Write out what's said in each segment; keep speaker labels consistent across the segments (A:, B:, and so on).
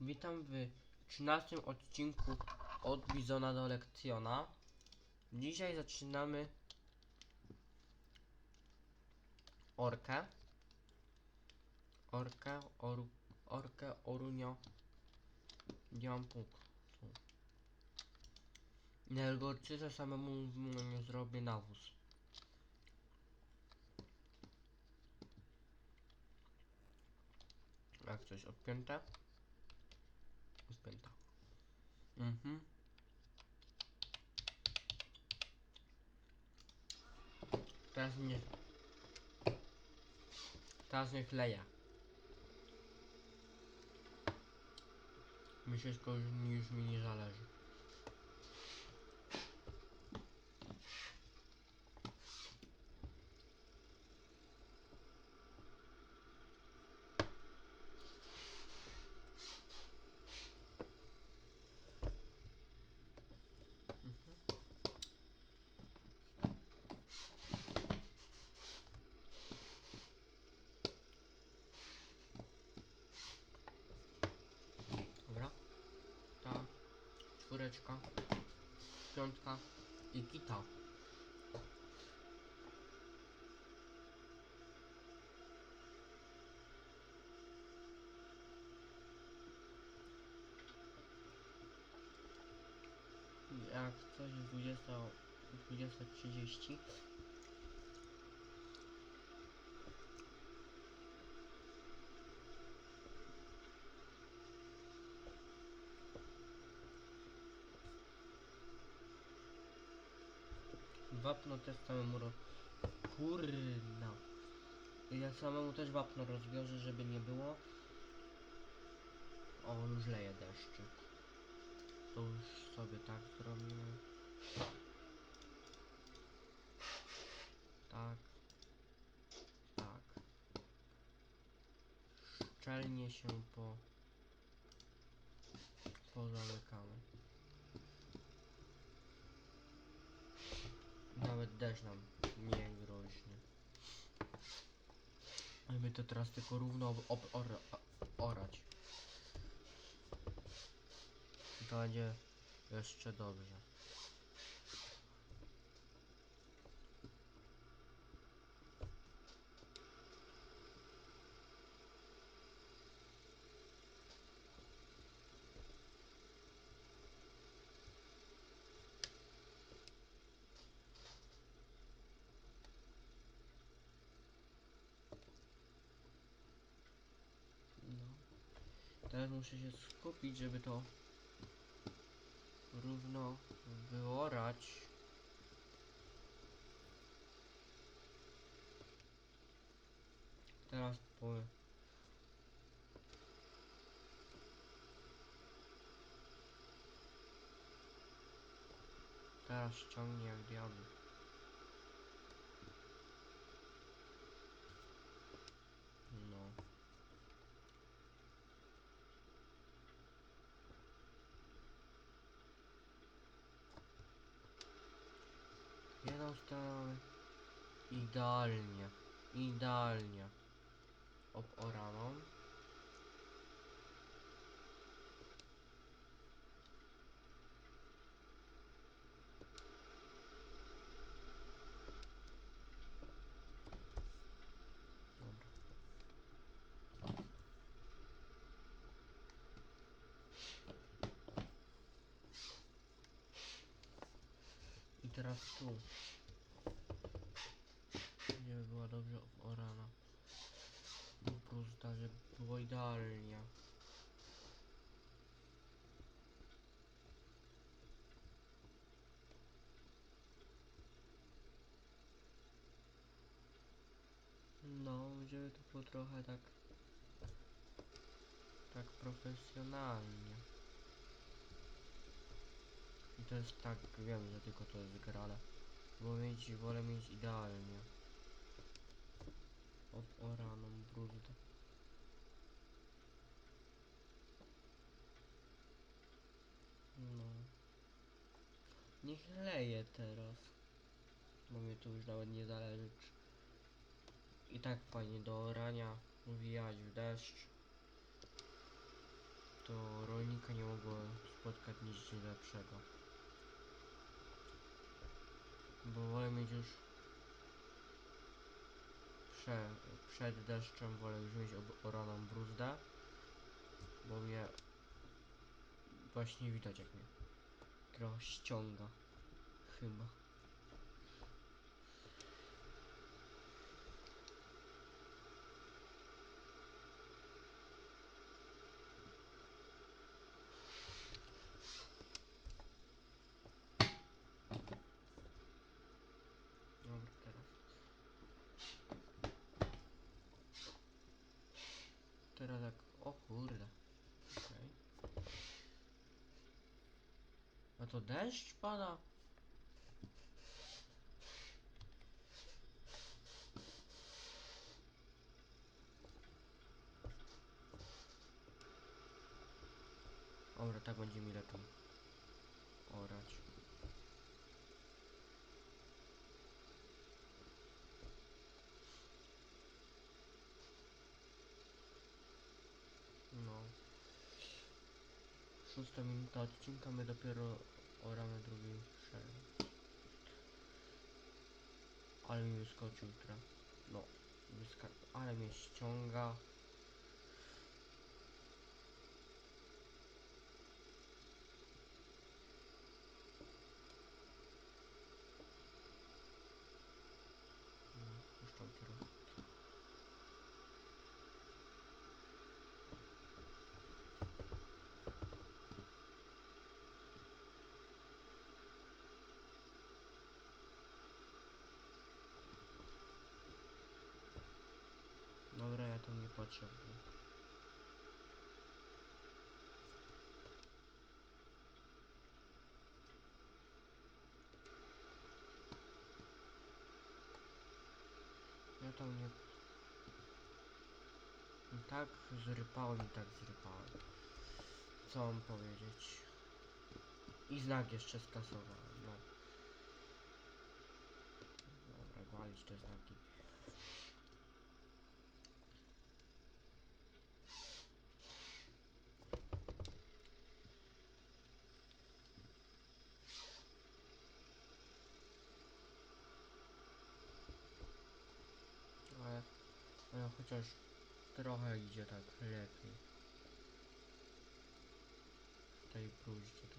A: Witam w 13 odcinku od Bizona do Lekcjona. Dzisiaj zaczynamy Orkę. Orkę, oru, Orkę, Orunio. Gdzie mam punktu? Nergorczyce samemu nie zrobię nawóz. Jak coś odpięte? Odpięta. Mhm. Teraz nie. Teraz nie chleję. Mi wszystko już, już mi nie zależy. Dobra. Ta czwóreczka, piątka. I kita. Jak coś 20, 20.30 Wapno też samemu ro... Kurna. Ja samemu też wapno rozwiążę, żeby nie było. O, już leje deszczyk. To już sobie tak zrobimy. Tak. Tak. Szczelnie się po... Pozamykamy. Nawet deszcz nam nie groźny. Ale my to teraz tylko równo ob, or, orać. Będzie jeszcze dobrze. No. Teraz muszę się skupić, żeby to równo wyorać. Teraz po... Teraz ściągnie jak diabeł. No. Stronę idealnie, idealnie oboraną. Dobra. I teraz tu. Żeby była dobrze orana. Pusta, żeby idealnie. No, żeby to było trochę tak... Tak profesjonalnie. I to jest tak, wiem, że tylko to jest gra, ale... Bo mieć, wolę mieć idealnie. Oboraną bruzdę. No. Niech leje teraz. Bo mnie tu już nawet nie zależy. I tak fajnie do orania. Wijać w deszcz. to rolnika nie mogło spotkać nic lepszego. Bo wolę mieć już prze, przed deszczem wolę już mieć oraną bruzdę, bo mnie właśnie widać jak mnie trochę. Chyba. Teraz. Jak... O kurde. Okej. A to deszcz pada? Dobra, tak będzie mi lepiej. Orać. No. Szósta minuta odcinka, my dopiero oramy drugi szereg. Ale mi wyskoczył tra. No. Wyska ale mnie ściąga. Mm, Puszczam trochę. Dobra, to potrzebuję. Ja tam nie... I tak zrypałem i tak zrypałem. Co mam powiedzieć? I znak jeszcze skasowałem, no. Dobra, walić te znaki. Ale, ale chociaż trochę idzie tak lepiej. W tej bruździe to.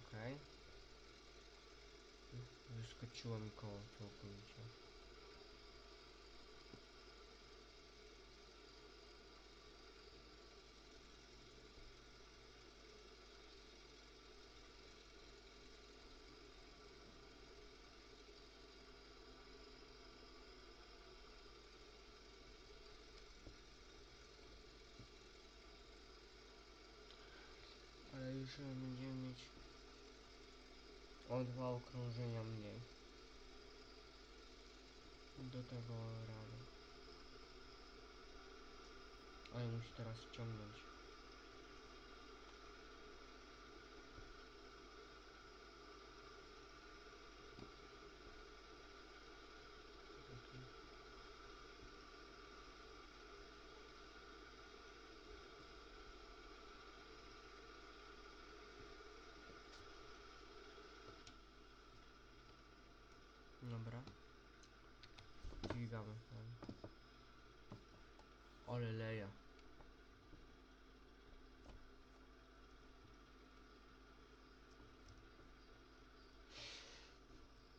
A: Okej. Wyskoczyło mi koło całkowicie. Już będziemy mieć o dwa okrążenia mniej. Do tego rano. Ale musi teraz ciągnąć. Dobra. Dźwigamy. Ale leja.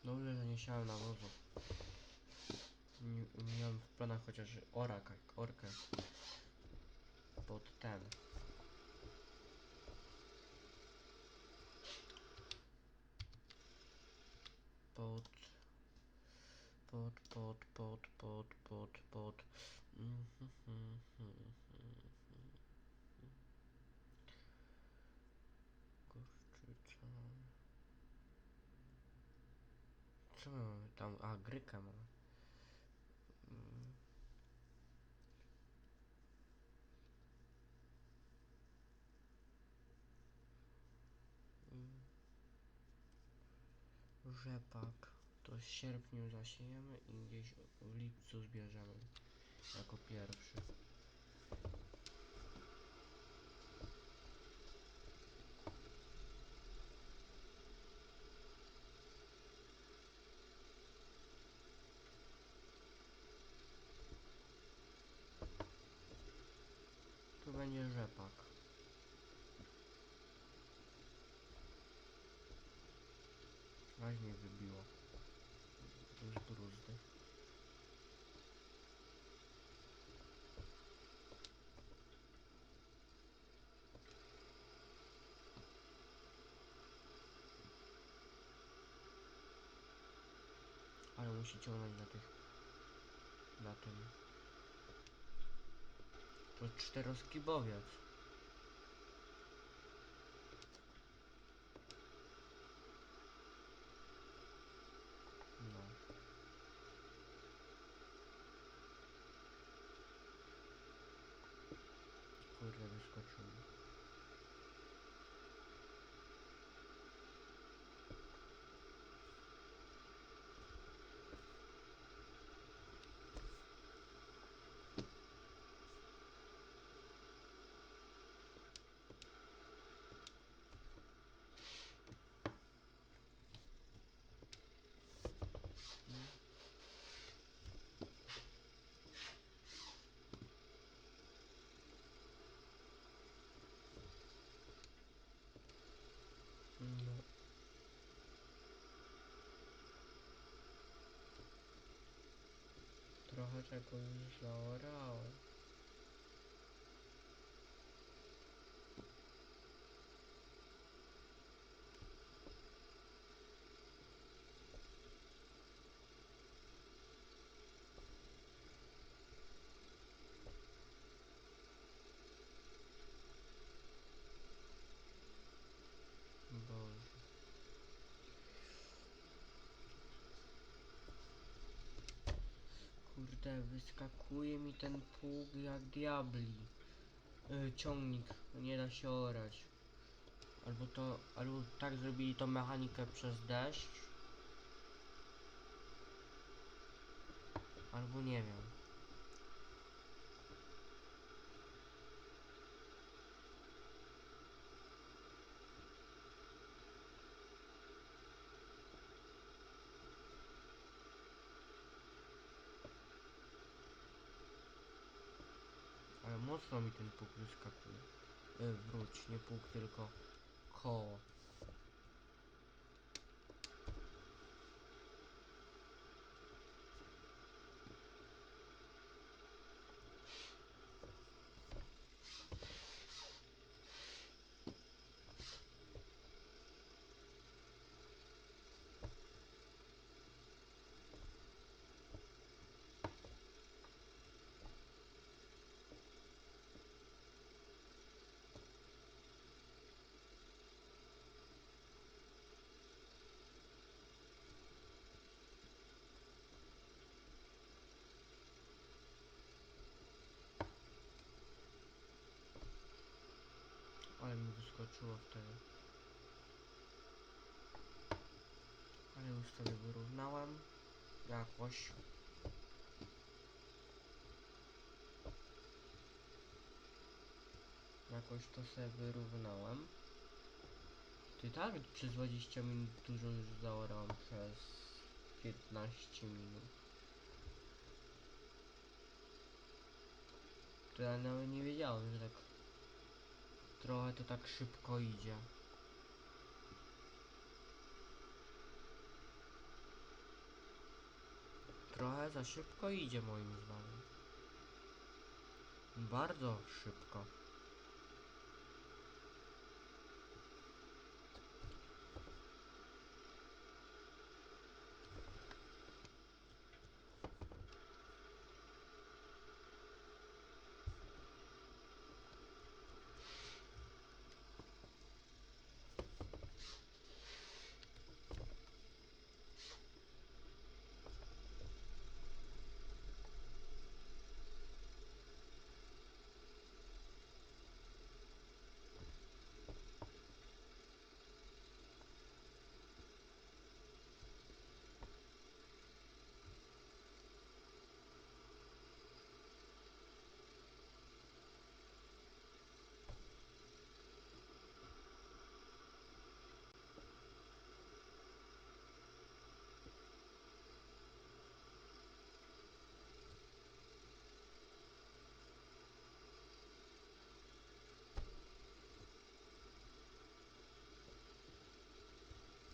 A: Dobrze, że nie siałem na wozu. Miałem w planach chociaż oraka, orkę pod ten. Pod pod, pod, pod, pod, pod, pod. Gorczyca. Co my mamy tam? A, gryka mamy. Mm. Rzepak. To w sierpniu zasiejemy i gdzieś w lipcu zbierzemy jako pierwszy. Tu będzie rzepak. Aż mnie wybiło. Z bruzdy. Musi ciągnąć na tych... Na tym... To czteroskibowiec. No. Kurde, wyskoczył. mi. No. Trochę czego już zaorałem. Boże. Kurde, wyskakuje mi ten pług jak diabli. Yy, ciągnik, nie da się orać. Albo to, albo tak zrobili to mechanikę przez deszcz. Albo nie wiem. Ale mocno mi ten pług wyskakuje. Wróć, nie pług, tylko koło. Ale mi wyskoczyło wtedy. Ale już sobie wyrównałem. Jakoś. Jakoś to sobie wyrównałem. Ty tak przez 20 minut dużo już zaorałem przez 15 minut. To ja nawet nie wiedziałem, że tak trochę to tak szybko idzie. Trochę za szybko idzie moim zdaniem. Bardzo szybko.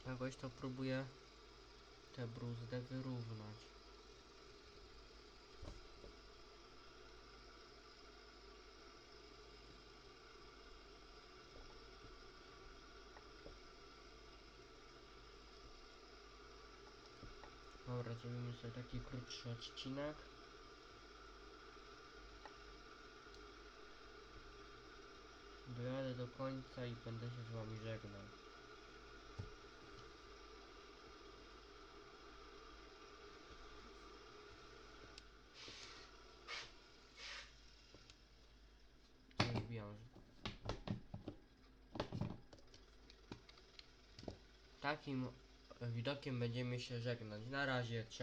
A: Jakoś to próbuję tę bruzdę wyrównać. Dobra, zrobimy sobie taki krótszy odcinek. Dojadę do końca i będę się z wami żegnał. Już wiążę. Takim widokiem będziemy się żegnać. Na razie, cześć.